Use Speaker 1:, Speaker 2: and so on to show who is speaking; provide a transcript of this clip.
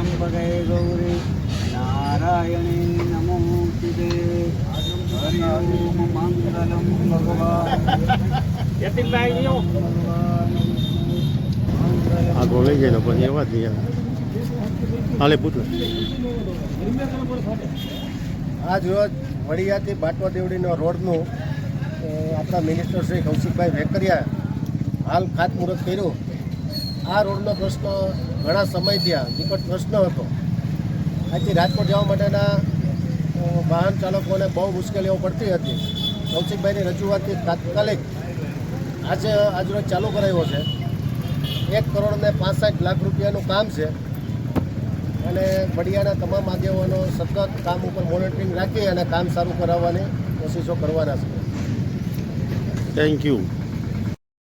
Speaker 1: ત્રંબકે ગૌરી નારાયણી નમોસ્તુતે હરિ ઓમ મંગલમ ભગવાન.
Speaker 2: આગો લઈ વડિયાથી બાટવા દેવડીનો રોડનું આપણા મિનિસ્ટર શ્રી કૌશિકભાઈ વેકરિયા હાલ ખાતમુહૂર્ત કર્યું. આ રોડનો પ્રશ્ન ઘણા સમયથી આ નિકટ પ્રશ્ન હતો. આજથી રાજકોટ જવા માટેના વાહન ચાલકોને બહુ મુશ્કેલીઓ પડતી હતી. કૌશિકભાઈની રજૂઆતથી તાત્કાલિક આજે, આજરોજ ચાલુ કરાયો છે. એક કરોડ ને પાંસઠ લાખ રૂપિયાનું કામ છે. અને વડિયાના તમામ આગેવાનો સતત કામ ઉપર મોનિટરિંગ રાખી અને કામ સારું કરાવવાની કોશિશો કરવાના છે.
Speaker 1: Thank you